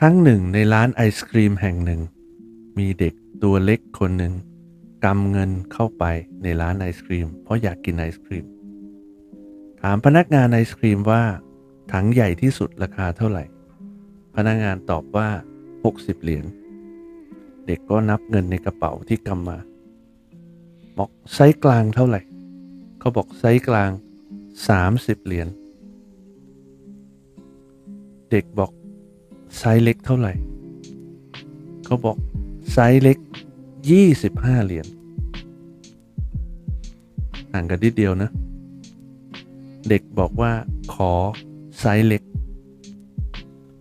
ครั้งหนึ่งในร้านไอศครีมแห่งหนึ่ง มีเด็กตัวเล็กคนหนึ่งกำเงินเข้าไปในร้านไอศครีม เพราะอยากกินไอศครีม ถามพนักงานไอศครีมว่าถังใหญ่ที่สุดราคาเท่าไหร่ พนักงานตอบว่า 60 เหรียญเด็กก็นับเงินในกระเป๋าที่กำมาบอกไซส์กลางเท่าไหร่ เขาบอกไซส์กลาง 30 เหรียญเด็กบอก ไซส์เล็กเท่าไหร่เขาบอกไซส์เล็ก 25 เหรียญห่างกันนิดเดียวนะ เด็กบอกว่าขอไซส์เล็ก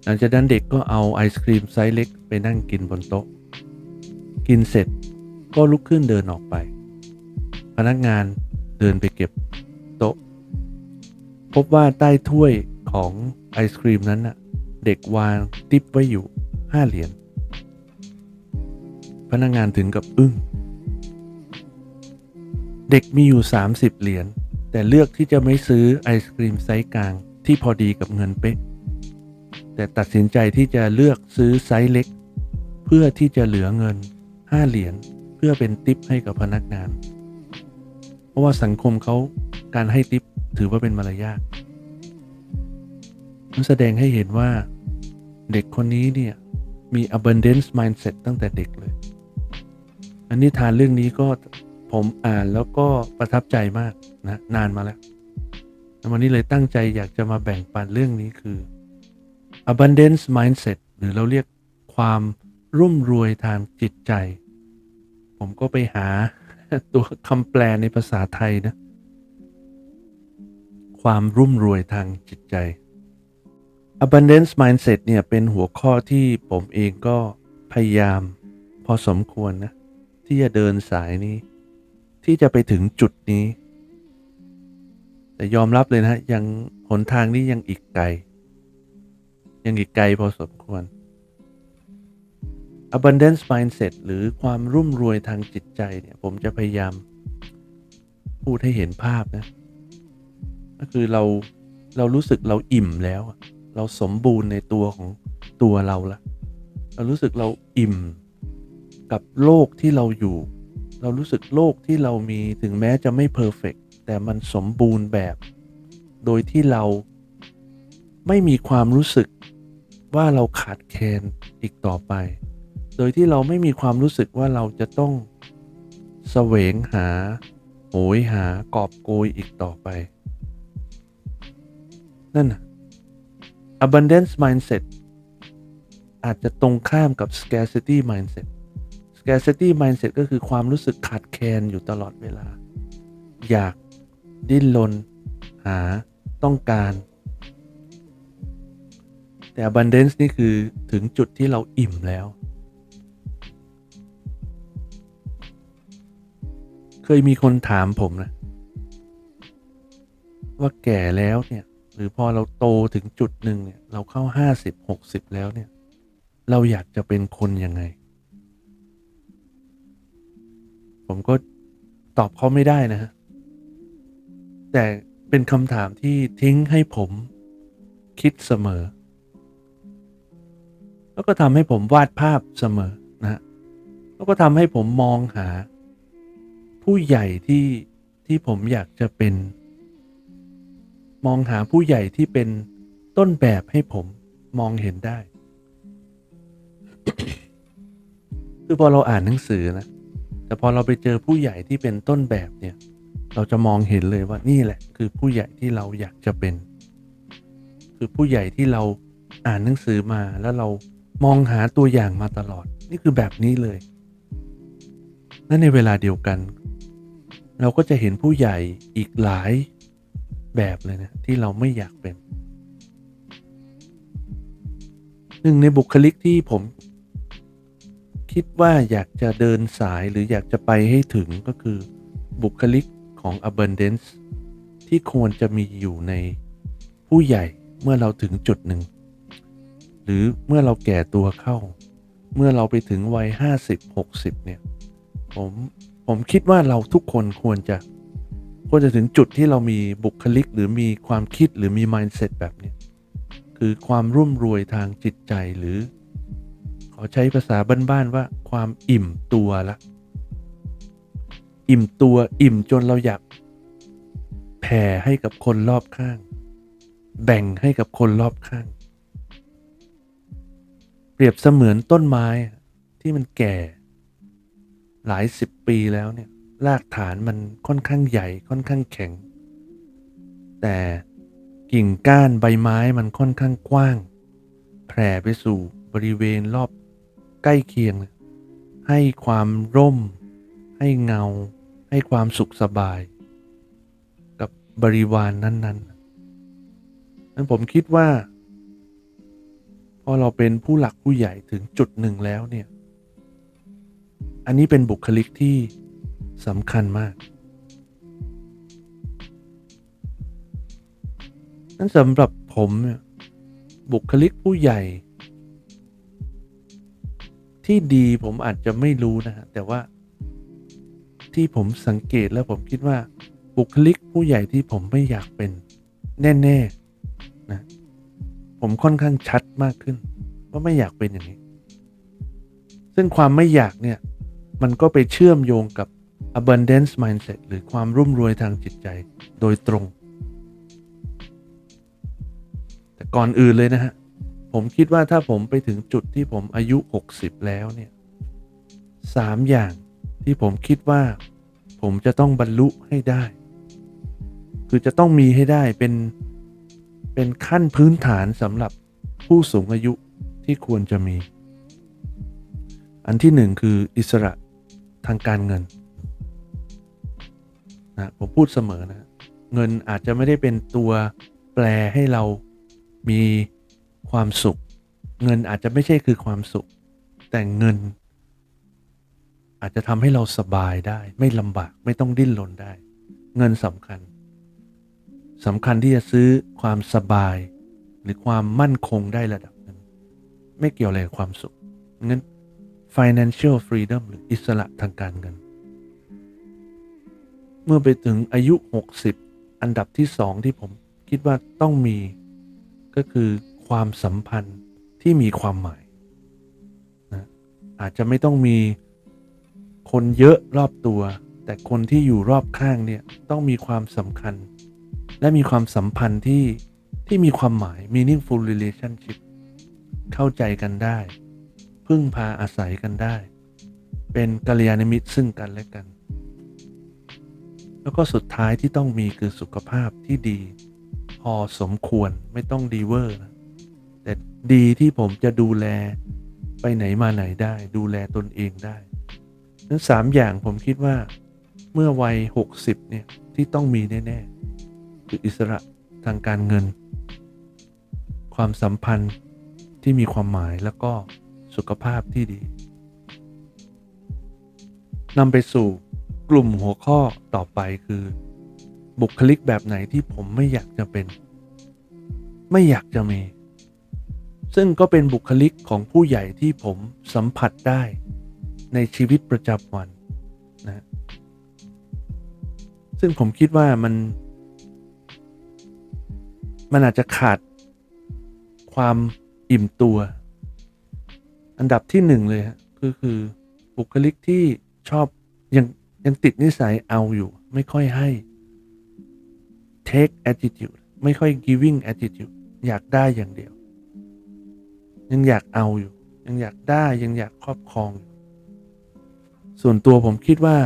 หลังจากนั้นเด็กก็เอาไอศครีมไซส์เล็กไปนั่งกินบนโต๊ะ กินเสร็จก็ลุกขึ้นเดินออกไป พนักงานเดินไปเก็บโต๊ะ พบว่าใต้ถ้วยของไอศครีมนั้นน่ะ เด็กวางติปไว้อยู่5เหรียญพนักงานถึงกับอึ้งเด็กมีอยู่ 30 เหรียญแต่เลือกที่จะไม่ซื้อไอศครีมไซส์กลางที่พอดีกับเงินเป๊ะ แต่ตัดสินใจที่จะเลือกซื้อไซส์เล็ก เพื่อที่จะเหลือเงิน 5 เหรียญเพื่อเป็นติปให้กับพนักงาน เพราะว่าสังคมเขาการให้ติปถือว่าเป็นมารยาทมันแสดงให้เห็นว่า เด็กคนนี้เนี่ย มี abundance mindset ตั้งแต่เด็กเลย อันนี้ทานเรื่องนี้ก็ผมอ่านแล้วก็ประทับใจมากนะ นานมาแล้วแล้ววันนี้เลยตั้งใจอยากจะมาแบ่งปันเรื่องนี้คือ abundance mindset หรือเราเรียกความรุ่มรวยทางจิตใจ ผมก็ไปหาตัวคำแปลในภาษาไทยนะ ความรุ่มรวยทางจิตใจ abundance mindset เนี่ยเป็นหัวข้อที่ผมเองก็พยายามพอสมควรนะ ที่จะเดินสายนี้ ที่จะไปถึงจุดนี้ แต่ยอมรับเลยนะยังหนทางนี้ยังอีกไกล ยังอีกไกลพอสมควร abundance mindset หรือความรุ่มรวยทางจิตใจเนี่ยผมจะพยายามพูดให้เห็นภาพนะ ก็คือเราเรารู้สึกเราอิ่มแล้วอะ เราสมบูรณ์ในตัวของตัวเราละเรารู้สึกเราอิ่มกับโลกที่เราอยู่ เรารู้สึกโลกที่เรามีถึงแม้จะไม่เพอร์เฟกแต่มันสมบูรณ์แบบ โดยที่เราไม่มีความรู้สึกว่าเราขาดแคลนอีกต่อไป โดยที่เราไม่มีความรู้สึกว่าเราจะต้องแสวงหาโหยหากอบโกยอีกต่อไป นั่นน่ะ abundance mindset อาจจะตรงข้ามกับ scarcity mindset scarcity mindset ก็คือความรู้สึกขาดแคลนอยู่ตลอดเวลา อยากดิ้นรนหาต้องการ แต่ abundance นี่คือถึงจุดที่เราอิ่มแล้ว เคยมีคนถามผมนะ ว่าแก่แล้วเนี่ย หรือพอเราโตถึงจุดหนึ่งเนี่ยเราเข้าห้าสิบหกสิบแล้วเนี่ย เราอยากจะเป็นคนยังไง ผมก็ตอบเขาไม่ได้นะฮะแต่เป็นคำถามที่ทิ้งให้ผมคิดเสมอ แล้วก็ทำให้ผมวาดภาพเสมอนะแล้วก็ทำให้ผมมองหา ผู้ใหญ่ที่ที่ผมอยากจะเป็น มองหาผู้ใหญ่ที่เป็นต้นแบบให้ผมมองเห็นได้ คือพอเราอ่านหนังสือนะแต่พอเราไปเจอผู้ใหญ่ที่เป็นต้นแบบเนี่ย เราจะมองเห็นเลยว่านี่แหละ คือผู้ใหญ่ที่เราอยากจะเป็น คือผู้ใหญ่ที่เราอ่านหนังสือมาแล้วเรามองหาตัวอย่างมาตลอด นี่คือแบบนี้เลยและในเวลาเดียวกัน เราก็จะเห็นผู้ใหญ่อีกหลาย แบบเลยนะที่เราไม่อยากเป็นหนึ่งในบุคลิกที่ผม คิดว่าอยากจะเดินสายหรืออยากจะไปให้ถึงก็คือบุคลิกของ abundance ที่ควรจะมีอยู่ในผู้ใหญ่เมื่อเราถึงจุดหนึ่ง หรือเมื่อเราแก่ตัวเข้า เมื่อเราไปถึงวัยห้าสิบหกสิบเนี่ย ผม ผมคิดว่าเราทุกคนควรจะ ควรจะถึงจุดที่เรามีบุคลิก หรือมีความคิดหรือมี mindset แบบนี้คือความรุ่มรวยทางจิตใจหรือ ขอใช้ภาษาบ้านๆว่าความอิ่มตัวละอิ่มตัวอิ่มจนเราอยากแผ่ให้กับคนรอบข้าง แบ่งให้กับคนรอบข้าง เปรียบเสมือนต้นไม้ที่มันแก่ หลายสิบปีแล้วเนี่ย รากฐานมันค่อนข้างใหญ่ค่อนข้างแข็ง แต่กิ่งก้านใบไม้มันค่อนข้างกว้าง แผ่ไปสู่บริเวณรอบใกล้เคียง ให้ความร่ม ให้เงา ให้ความสุขสบาย กับบริวารนนั้นๆนั้นผมคิดว่า พอเราเป็นผู้หลักผู้ใหญ่ถึงจุดหนึ่งแล้วเนี่ย อันนี้เป็นบุคลิกที่ สำคัญมาก นั้นสำหรับผมเนี่ยบุคลิกผู้ใหญ่ ที่ดีผมอาจจะไม่รู้นะฮะแต่ว่าที่ผมสังเกตแล้วผมคิดว่า บุคลิกผู้ใหญ่ที่ผมไม่อยากเป็น แน่ๆนะผมค่อนข้างชัดมากขึ้น ว่าไม่อยากเป็นอย่างนี้ ซึ่งความไม่อยากเนี่ย มันก็ไปเชื่อมโยงกับ abundance mindset หรือความรุ่มรวยทางจิตใจโดยตรง แต่ก่อนอื่นเลยนะฮะ ผมคิดว่าถ้าผมไปถึงจุดที่ผมอายุ 60 แล้วเนี่ยสามอย่างที่ผมคิดว่า ผมจะต้องบรรลุให้ได้ คือจะต้องมีให้ได้เป็น เป็นขั้นพื้นฐานสำหรับผู้สูงอายุที่ควรจะมี อันที่หนึ่งคืออิสระทางการเงิน นะผมพูดเสมอนะ เงินอาจจะไม่ได้เป็นตัวแปลให้เรามีความสุข เงินอาจจะไม่ใช่คือความสุข แต่เงิน อาจจะทำให้เราสบายได้ ไม่ลำบากไม่ต้องดิ้นรนได้ เงินสำคัญสำคัญที่จะซื้อความสบาย หรือความมั่นคงได้ระดับหนึงไม่เกี่ยวอะไรกับความสุขงั้น financial freedom หรืออิสระทางการเงิน เมื่อไปถึงอายุ 60 อันดับที่สองที่ผมคิดว่าต้องมีก็คือความสัมพันธ์ที่มีความหมายนะอาจจะไม่ต้องมีคนเยอะรอบตัว แต่คนที่อยู่รอบข้างเนี่ยต้องมีความสำคัญ และมีความสัมพันธ์ที่ที่มีความหมาย meaningful relationship เข้าใจกันได้ พึ่งพาอาศัยกันได้ เป็นกัลยาณมิตรซึ่งกันและกัน แล้วก็สุดท้ายที่ต้องมีคือสุขภาพที่ดี พอสมควรไม่ต้องดีเวอร์นะแต่ดีที่ผมจะดูแลไปไหนมาไหนได้ ดูแลตนเองได้นั้นสามอย่างผมคิดว่าเมื่อวัย 60 เนี่ย ที่ต้องมีแน่ ๆ คืออิสระทางการเงิน ความสัมพันธ์ที่มีความหมายแล้วก็สุขภาพที่ดีนำไปสู่ กลุ่มหัวข้อต่อไปคือ บุคลิกแบบไหนที่ผมไม่อยากจะเป็น ไม่อยากจะมี ซึ่งก็เป็นบุคลิกของผู้ใหญ่ที่ผมสัมผัสได้ในชีวิตประจำวันนะซึ่งผมคิดว่ามัน มันอาจจะขาดความอิ่มตัว อันดับที่หนึ่งเลยฮะก็คือบุคลิกที่ชอบยัง ยังติดนิสัยเอาอยู่ ไม่ค่อยให้ take attitude ไม่ค่อย giving attitude อยากได้อย่างเดียว ยังอยากเอาอยู่ ยังอยากได้ยังอยากครอบครอง ส่วนตัวผมคิดว่า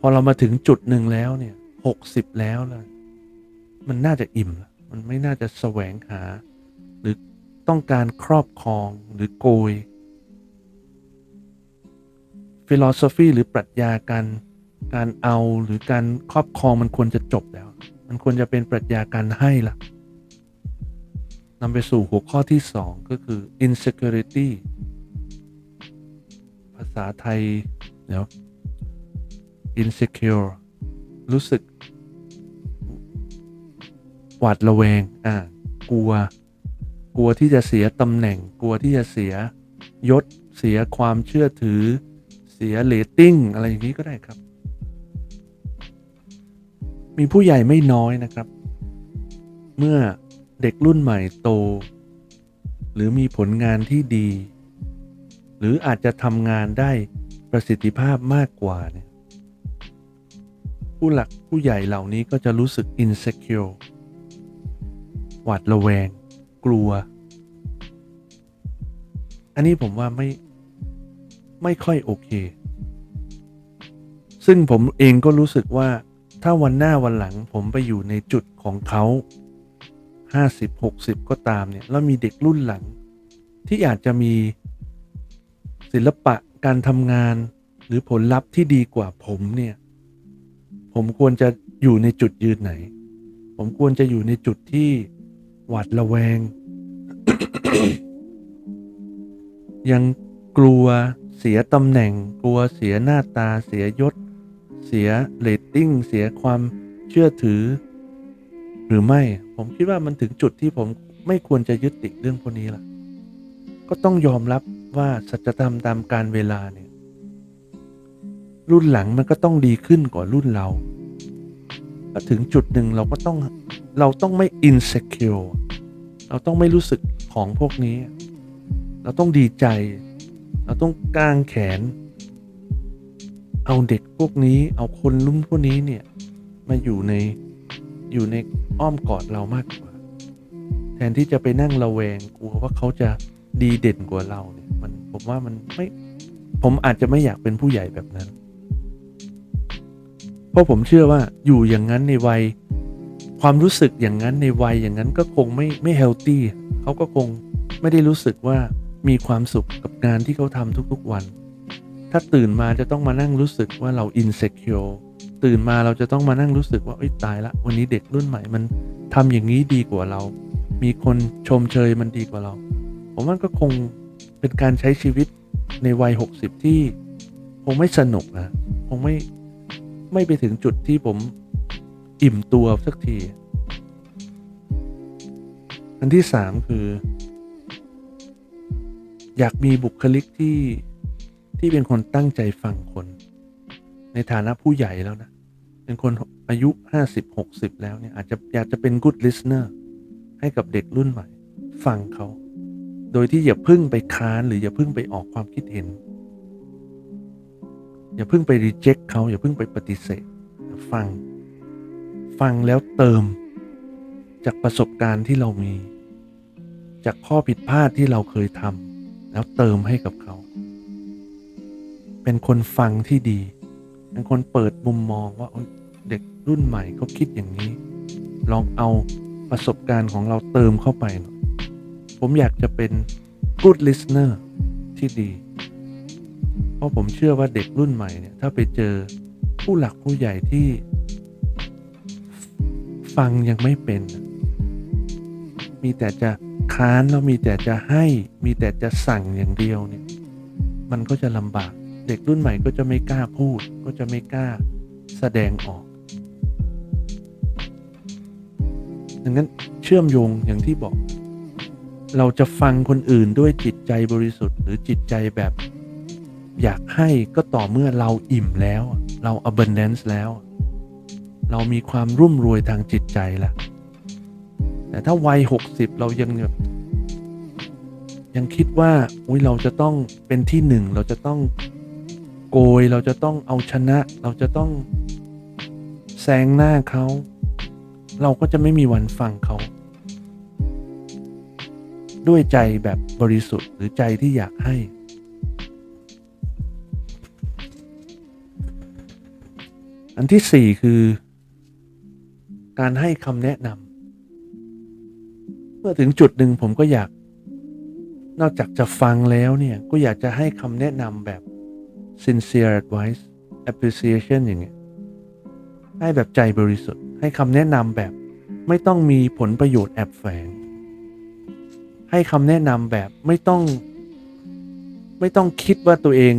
พอเรามาถึงจุดหนึ่งแล้วเนี่ยหกสิบแล้วละมันน่าจะอิ่มละมันไม่น่าจะแสวงหา หรือต้องการครอบครองหรือโกย philosophy หรือปรัชญาการ การเอาหรือการครอบครองมันควรจะจบแล้ว มันควรจะเป็นปรัชญาการให้ละนำไปสู่หัวข้อที่สองก็คือ insecurity ภาษาไทยเดี๋ยว insecure รู้สึก หวาดระแวง อ่า กลัว กลัวที่จะเสียตำแหน่ง กลัวที่จะเสียยศ เสียความเชื่อถือ เสียเรตติ้ง อะไรอย่างนี้ก็ได้ครับ มีผู้ใหญ่ไม่น้อยนะครับ เมื่อเด็กรุ่นใหม่โต หรือมีผลงานที่ดี หรืออาจจะทำงานได้ประสิทธิภาพมากกว่าเนี่ยผู้หลักผู้ใหญ่เหล่านี้ก็จะรู้สึก insecure หวาดระแวง กลัว อันนี้ผมว่าไม่ไม่ค่อยโอเค ซึ่งผมเองก็รู้สึกว่า ถ้าวันหน้าวันหลังผมไปอยู่ในจุดของเขา 50 60 ก็ตามเนี่ยแล้วมีเด็กรุ่นหลัง ที่อาจจะมีศิลปะการทำงาน หรือผลลัพธ์ที่ดีกว่าผมเนี่ย ผมควรจะอยู่ในจุดยืนไหน ผมควรจะอยู่ในจุดที่หวาดระแวง ยังกลัวเสียตำแหน่ง กลัวเสียหน้าตาเสียยศ เสียเรตติ้งเสียความเชื่อถือ หรือไม่ ผมคิดว่ามันถึงจุดที่ผมไม่ควรจะยึดติดเรื่องพวกนี้ละก็ต้องยอมรับว่าสัจธรรมตามการเวลาเนี่ย รุ่นหลังมันก็ต้องดีขึ้นกว่ารุ่นเราถึงจุดหนึ่งเราก็ต้องเราต้องไม่ insecure เราต้องไม่รู้สึกของพวกนี้ เราต้องดีใจ เราต้องกางแขน เอาเด็กพวกนี้ เอาคนรุ่นพวกนี้เนี่ย มาอยู่ในอยู่ในอ้อมกอดเรามากกว่า แทนที่จะไปนั่งระแวงกลัวว่าเขาจะดีเด่นกว่าเราเนี่ย มันผมว่ามันไม่ ผมอาจจะไม่อยากเป็นผู้ใหญ่แบบนั้น เพราะผมเชื่อว่าอยู่อย่างนั้นในวัย ความรู้สึกอย่างนั้นในวัยอย่างนั้นก็คงไม่ไม่เฮลตี้เขาก็คงไม่ได้รู้สึกว่ามีความสุขกับงานที่เขาทำทุกๆวัน ถ้าตื่นมาจะต้องมานั่งรู้สึกว่าเราอินเซคิวตื่นมาเราจะต้องมานั่งรู้สึกว่าเอ้ตายละ วันนี้เด็กรุ่นใหม่มันทำอย่างนี้ดีกว่าเรา มีคนชมเชยมันดีกว่าเรา ผมว่าก็คงเป็นการใช้ชีวิตในวัย 60 ที่คงไม่สนุกนะ คงไม่ไม่ไปถึงจุดที่ผมอิ่มตัวสักที อันที่สามคือ อยากมีบุคลิกที่ ที่เป็นคนตั้งใจฟังคน ในฐานะผู้ใหญ่แล้วนะ เป็นคนอายุห้าสิบหกสิบแล้วเนี่ยอาจจะอยากจะเป็น good listener ให้กับเด็กรุ่นใหม่ ฟังเขา โดยที่อย่าพึ่งไปค้านหรืออย่าพึ่งไปออกความคิดเห็น อย่าพึ่งไป reject เขาอย่าพึ่งไปปฏิเสธ ฟัง ฟังแล้วเติม จากประสบการณ์ที่เรามี จากข้อผิดพลาดที่เราเคยทำแล้วเติมให้กับเขา เป็นคนฟังที่ดี เป็นคนเปิดมุมมองว่าเด็กรุ่นใหม่เขาคิดอย่างนี้ ลองเอาประสบการณ์ของเราเติมเข้าไปหน่อยผมอยากจะเป็น good listener ที่ดี เพราะผมเชื่อว่าเด็กรุ่นใหม่เนี่ย ถ้าไปเจอผู้หลักผู้ใหญ่ที่ ฟังยังไม่เป็น มีแต่จะค้านแล้วมีแต่จะให้ มีแต่จะสั่งอย่างเดียวเนี่ย มันก็จะลำบาก เด็กรุ่นใหม่ก็จะไม่กล้าพูด ก็จะไม่กล้าแสดงออกดังนั้นเชื่อมโยงอย่างที่บอก เราจะฟังคนอื่นด้วยจิตใจบริสุทธิ์ หรือจิตใจแบบ อยากให้ก็ต่อเมื่อเราอิ่มแล้ว เรา abundance แล้ว เรามีความรุ่มรวยทางจิตใจแล้วแต่ถ้าวัยหกสิบเรายังแบบยังคิดว่าอุ้ยเราจะต้องเป็นที่หนึ่งเราจะต้อง โกย เราจะต้องเอาชนะ เราจะต้องแซงหน้าเขา เราก็จะไม่มีวันฟังเขา ด้วยใจแบบบริสุทธิ์หรือใจที่อยากให้ อันที่สี่คือ การให้คำแนะนำเมื่อถึงจุดหนึ่งผมก็อยาก นอกจากจะฟังแล้วเนี่ย ก็อยากจะให้คำแนะนำแบบ sincere advice appreciation อย่างเงี้ยให้แบบใจบริสุทธิ์ ให้คำแนะนำแบบไม่ต้องมีผลประโยชน์แอบแฝง ให้คำแนะนำแบบไม่ต้อง ไม่ต้องคิดว่าตัวเอง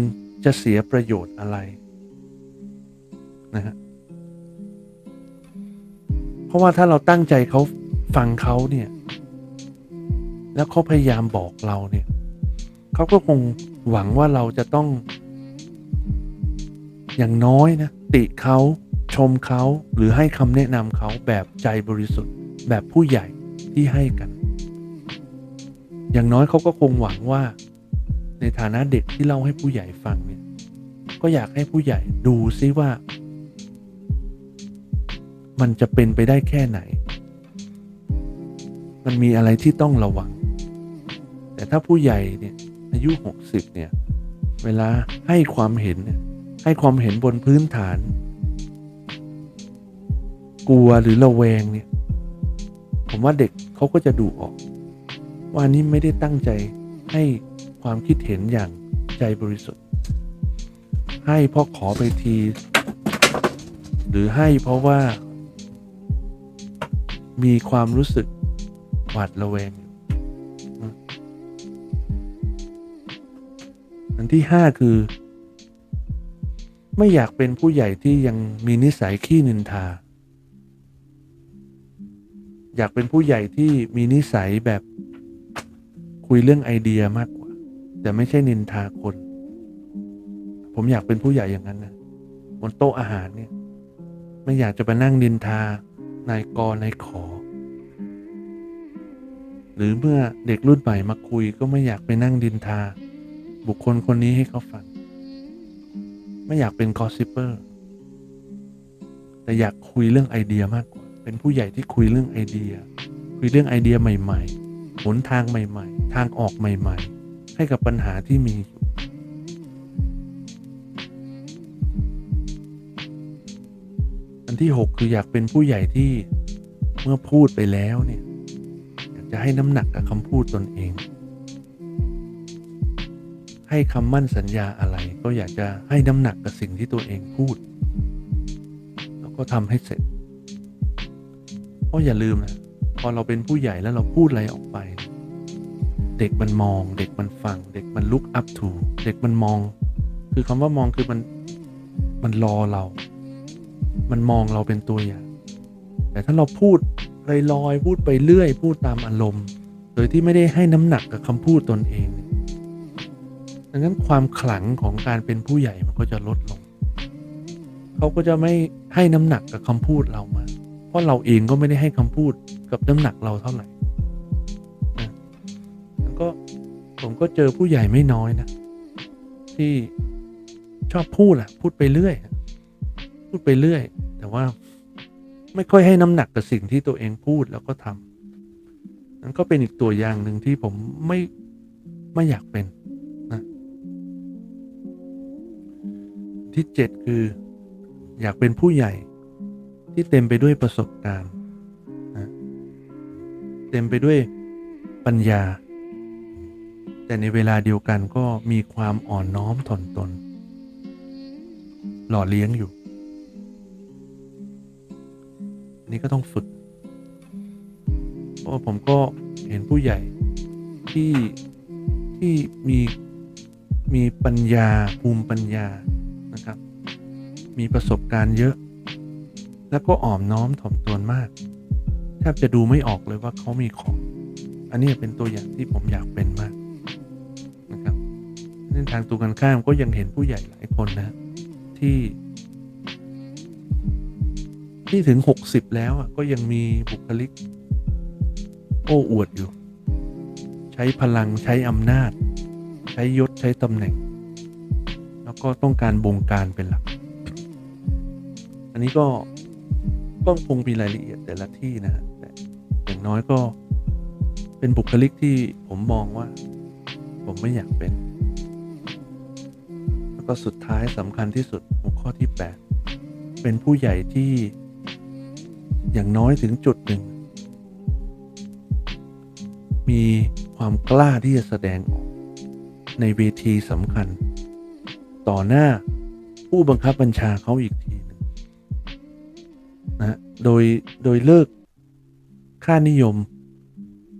จะเสียประโยชน์อะไรนะฮะเพราะว่าถ้าเราตั้งใจเขาฟังเขาเนี่ย แล้วเขาพยายามบอกเราเนี่ย เขาก็คงหวังว่าเราจะต้อง อย่างน้อยนะติเขาชมเขาหรือให้คำแนะนำเขาแบบใจบริสุทธิ์ แบบผู้ใหญ่ที่ให้กัน อย่างน้อยเขาก็คงหวังว่า ในฐานะเด็กที่เล่าให้ผู้ใหญ่ฟังเนี่ยก็อยากให้ผู้ใหญ่ดูซิว่า มันจะเป็นไปได้แค่ไหน มันมีอะไรที่ต้องระวัง แต่ถ้าผู้ใหญ่เนี่ยอายุหกสิบเนี่ยเวลาให้ความเห็นเนี่ย ให้ความเห็นบนพื้นฐาน กลัวหรือระแวงเนี่ย ผมว่าเด็กเขาก็จะดูออก ว่านี่ไม่ได้ตั้งใจให้ความคิดเห็นอย่างใจบริสุทธิ์ ให้เพราะขอไปที หรือให้เพราะว่า มีความรู้สึกหวาดระแวงอันที่ห้าคือ ไม่อยากเป็นผู้ใหญ่ที่ยังมีนิสัยขี้นินทา อยากเป็นผู้ใหญ่ที่มีนิสัยแบบคุยเรื่องไอเดียมากกว่า แต่ไม่ใช่นินทาคน ผมอยากเป็นผู้ใหญ่อย่างนั้นนะบนโต๊ะอาหารเนี่ย ไม่อยากจะไปนั่งนินทานายกนายขอ หรือเมื่อเด็กรุ่นใหม่มาคุยก็ไม่อยากไปนั่งดินทา บุคคลคนนี้ให้เขาฟัง ไม่อยากเป็นกอสิปเปอร์แต่อยากคุยเรื่องไอเดียมากกว่า เป็นผู้ใหญ่ที่คุยเรื่องไอเดีย คุยเรื่องไอเดียใหม่ ๆ หนทางใหม่ ๆ ทางออกใหม่ ๆ ให้กับปัญหาที่มีอยู่อันที่หกคืออยากเป็นผู้ใหญ่ที่เมื่อพูดไปแล้วเนี่ย อยากจะให้น้ำหนักกับคำพูดตนเอง ให้คำมั่นสัญญาอะไร ก็อยากจะให้น้ำหนักกับสิ่งที่ตัวเองพูด แล้วก็ทำให้เสร็จ เพราะอย่าลืมนะพอเราเป็นผู้ใหญ่แล้วเราพูดอะไรออกไป เด็กมันมอง เด็กมันฟัง เด็กมัน look up to เด็กมันมอง คือคำว่ามองคือมันมันรอเรา มันมองเราเป็นตัวอย่าง แต่ถ้าเราพูดลอยๆพูดไปเรื่อย พูดตามอารมณ์ โดยที่ไม่ได้ให้น้ำหนักกับคำพูดตนเองเดังนั้นความขลังของการเป็นผู้ใหญ่มันก็จะลดลง เขาก็จะไม่ให้น้ำหนักกับคำพูดเรามากเพราะเราเองก็ไม่ได้ให้คำพูดกับน้ำหนักเราเท่าไหร่นะแล้วก็ผมก็เจอผู้ใหญ่ไม่น้อยนะ ที่ชอบพูดแหละพูดไปเรื่อย พูดไปเรื่อย แต่ว่าไม่ค่อยให้น้ำหนักกับสิ่งที่ตัวเองพูดแล้วก็ทำนั่นก็เป็นอีกตัวอย่างหนึ่งที่ผมไม่ไม่อยากเป็น ที่เจ็ดคือ อยากเป็นผู้ใหญ่ที่เต็มไปด้วยประสบการณ์นะเต็มไปด้วยปัญญา แต่ในเวลาเดียวกันก็มีความอ่อนน้อมถ่อมตน หล่อเลี้ยงอยู่อันนี้ก็ต้องฝึกเพราะผมก็เห็นผู้ใหญ่ที่ที่มีมีปัญญาภูมิปัญญา มีประสบการณ์เยอะ แล้วก็อ่อมน้อมถ่อมตนมากแทบจะดูไม่ออกเลยว่าเขามีของ อันนี้เป็นตัวอย่างที่ผมอยากเป็นมากนะครับในทางตรงกันข้ามก็ยังเห็นผู้ใหญ่หลายคนนะ ที่ ที่ถึงหกสิบแล้วอะก็ยังมีบุคลิก โอ้อวดอยู่ ใช้พลังใช้อำนาจ ใช้ยศใช้ตำแหน่ง แล้วก็ต้องการบงการเป็นหลัก อันนี้ก็ก็คงมีรายละเอียดแต่ละที่นะฮะแต่อย่างน้อยก็เป็นบุคลิกที่ผมมองว่า ผมไม่อยากเป็น แล้วก็สุดท้ายสำคัญที่สุดหัวข้อที่ 8 เป็นผู้ใหญ่ที่อย่างน้อยถึงจุดหนึ่ง มีความกล้าที่จะแสดงออกในเวทีสำคัญ ต่อหน้าผู้บังคับบัญชาเขาอีกที โดยโดยเลิกค่านิยม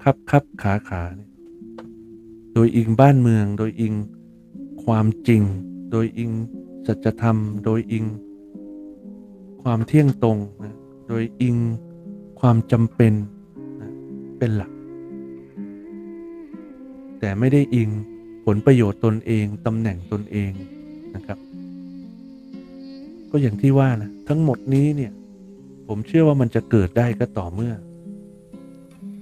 ครับครับขาขาโดยอิงบ้านเมือง โดยอิงความจริง โดยอิงสัจธรรม โดยอิงความเที่ยงตรงนะโดยอิงความจำเป็นนะเป็นหลัก แต่ไม่ได้อิงผลประโยชน์ตนเองตำแหน่งตนเองนะครับ ก็อย่างที่ว่านะทั้งหมดนี้เนี่ย ผมเชื่อว่ามันจะเกิดได้ก็ต่อเมื่อ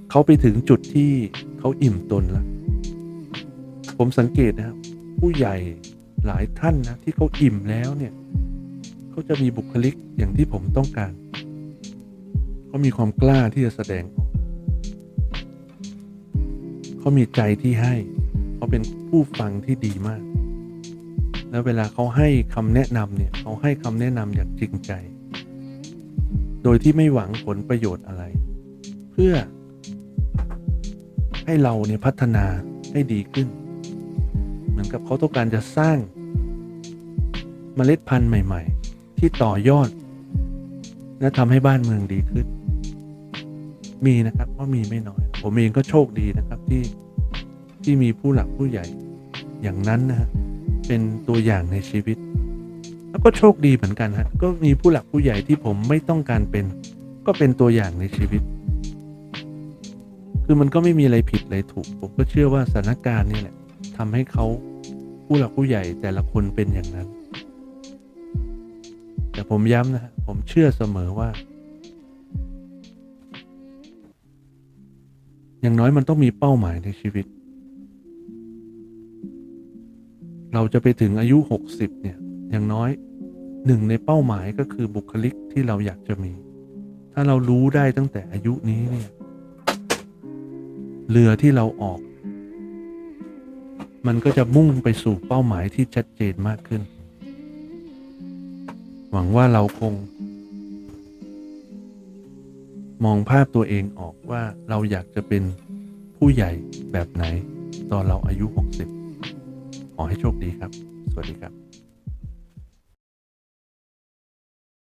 เขาไปถึงจุดที่เขาอิ่มตนแล้ว ผมสังเกตนะครับผู้ใหญ่หลายท่านนะที่เขาอิ่มแล้วเนี่ยเขาจะมีบุคลิกอย่างที่ผมต้องการเขามีความกล้าที่จะแสดงออกเขามีใจที่ให้เขาเป็นผู้ฟังที่ดีมาก แล้วเวลาเขาให้คำแนะนำเนี่ยเขาให้คำแนะนำอย่างจริงใจ โดยที่ไม่หวังผลประโยชน์อะไร เพื่อ ให้เราเนี่ยพัฒนาให้ดีขึ้น เหมือนกับเขาต้องการจะสร้างเมล็ดพันธุ์ใหม่ ๆ ที่ต่อยอด และทำให้บ้านเมืองดีขึ้น มีนะครับก็มีไม่น้อย ผมเองก็โชคดีนะครับที่ที่มีผู้หลักผู้ใหญ่อย่างนั้นนะฮะเป็นตัวอย่างในชีวิต แล้วก็โชคดีเหมือนกันฮะก็มีผู้หลักผู้ใหญ่ที่ผมไม่ต้องการเป็น ก็เป็นตัวอย่างในชีวิต คือมันก็ไม่มีอะไรผิดอะไรถูก ผมก็เชื่อว่าสถานการณ์นี่แหละทำให้เขาผู้หลักผู้ใหญ่แต่ละคนเป็นอย่างนั้น แต่ผมย้ำนะฮะผมเชื่อเสมอว่า อย่างน้อยมันต้องมีเป้าหมายในชีวิต เราจะไปถึงอายุ 60 เนี่ย อย่างน้อยหนึ่งในเป้าหมายก็คือบุคลิกที่เราอยากจะมี ถ้าเรารู้ได้ตั้งแต่อายุนี้เนี่ยเรือที่เราออก มันก็จะมุ่งไปสู่เป้าหมายที่ชัดเจนมากขึ้น หวังว่าเราคง มองภาพตัวเองออกว่าเราอยากจะเป็นผู้ใหญ่แบบไหน ตอนเราอายุ 60 ขอให้โชคดีครับ สวัสดีครับ